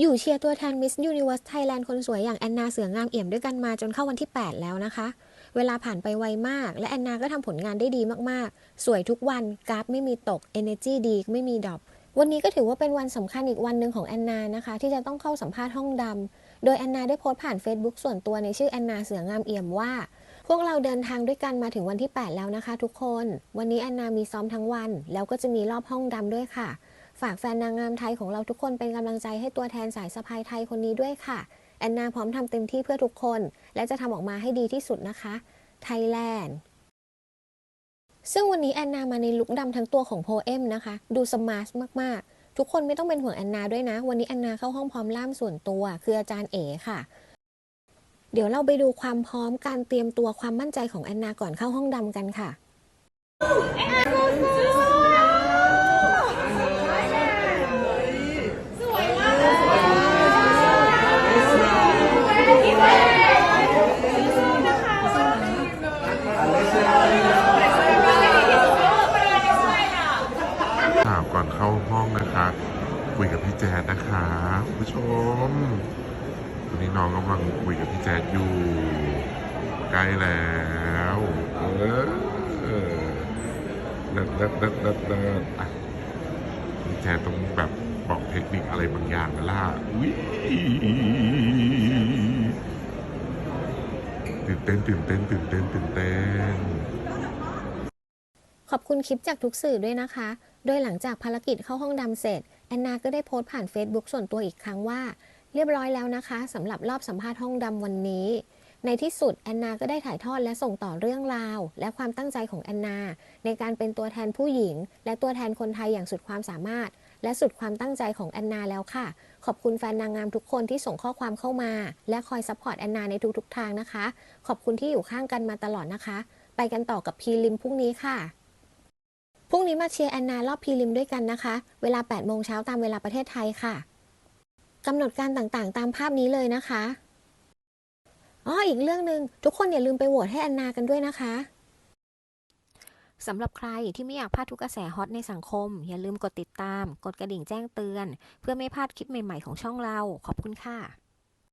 อยู่เชียร์ตัวแทน Miss Universe Thailand คนสวยอย่างแอนนาเสืองามเอี่ยมด้วยกันมาจนเข้าวันที่ 8 แล้วนะคะ เวลาผ่านไปไวมาก และแอนนาก็ทำผลงานได้ดีมากๆ สวยทุกวันกราฟไม่มีตก Energy ดีไม่มีดรอปวันนี้ก็ถือว่าเป็นวันสำคัญอีกวันหนึ่งของแอนนานะคะ ที่จะต้องเข้าสัมภาษณ์ห้องดำโดยแอนนาได้โพสต์ผ่าน Facebook ส่วนตัวในชื่อแอนนาเสืองามเอี่ยมว่า พวกเราเดินทางด้วยกันมาถึงวันที่ 8 แล้วนะคะ ทุกคน วันนี้แอนนามีซ้อมทั้งวัน แล้วก็จะมีรอบห้องดำด้วยค่ะ ฝากแฟนนางงามไทยของเราทุกคนเป็นกำลังใจให้ตัวแทนสายสะพายไทยคนนี้ด้วยค่ะ แอนนาพร้อมทำเต็มที่เพื่อทุกคน และจะทำออกมาให้ดีที่สุดนะคะ ไทยแลนด์ซึ่งวันนี้แอนนามาในลุคดำทั้งตัวของโพเอมนะคะ ดูสมาร์ทมาก ๆ ทุกคนไม่ต้องเป็นห่วงแอนนาด้วยนะ วันนี้แอนนาเข้าห้องพร้อมล่ามส่วนตัว คืออาจารย์เอ๋ค่ะ เดี๋ยวเราไปดูความพร้อมการเตรียมตัวความมั่นใจของแอนนาก่อนเข้าห้องดำกันค่ะ ถามก่อนเข้าห้อง นะคะ คุยกับพี่แจ๊ดนะคะคุณผู้ชมตอนนี้น้องกำลังคุยกับพี่แจ๊ดอยู่ ใกล้แล้วเออเลิศเลิศเลิศเลิศเลิศอะพี่แจ๊ดต้องแบบบอกเทคนิคอะไรบางอย่างกันล่ะอุ้ยตื่นเต้นตื่นเต้นตื่นเต้นตื่นเต้นขอบคุณคลิปจากทุกสื่อด้วยนะคะ โดยหลังจากภารกิจเข้าห้องดำเสร็จ แอนนาก็ได้โพสต์ผ่าน Facebook ส่วนตัวอีกครั้งว่า เรียบร้อยแล้วนะคะสำหรับรอบสัมภาษณ์ห้องดำวันนี้ ในที่สุดแอนนาก็ได้ถ่ายทอดและส่งต่อเรื่องราว และความตั้งใจของแอนนา ในการเป็นตัวแทนผู้หญิง และตัวแทนคนไทยอย่างสุดความสามารถ และสุดความตั้งใจของแอนนาแล้วค่ะ ขอบคุณแฟนนางงามทุกคนที่ส่งข้อความเข้ามา และคอยซัพพอร์ตแอนนาในทุกๆทางนะคะ ขอบคุณที่อยู่ข้างกันมาตลอดนะคะ ไปกันต่อกับพีริมพรุ่งนี้ค่ะ รุ่งนี้มาเชียร์แอนนารอบพรีลิมด้วยกันนะคะ เวลา 8 โมงเช้าตามเวลาประเทศไทยค่ะกำหนดการต่างๆ ตามภาพนี้เลยนะคะอ๋ออีกเรื่องหนึ่งทุกคนอย่าลืมไปโหวตให้แอนนากันด้วยนะคะสำหรับใครที่ไม่อยากพลาดทุกกระแสฮอตในสังคม อย่าลืมกดติดตาม กดกระดิ่งแจ้งเตือน เพื่อไม่พลาดคลิปใหม่ ๆ ของช่องเรา ขอบคุณค่ะ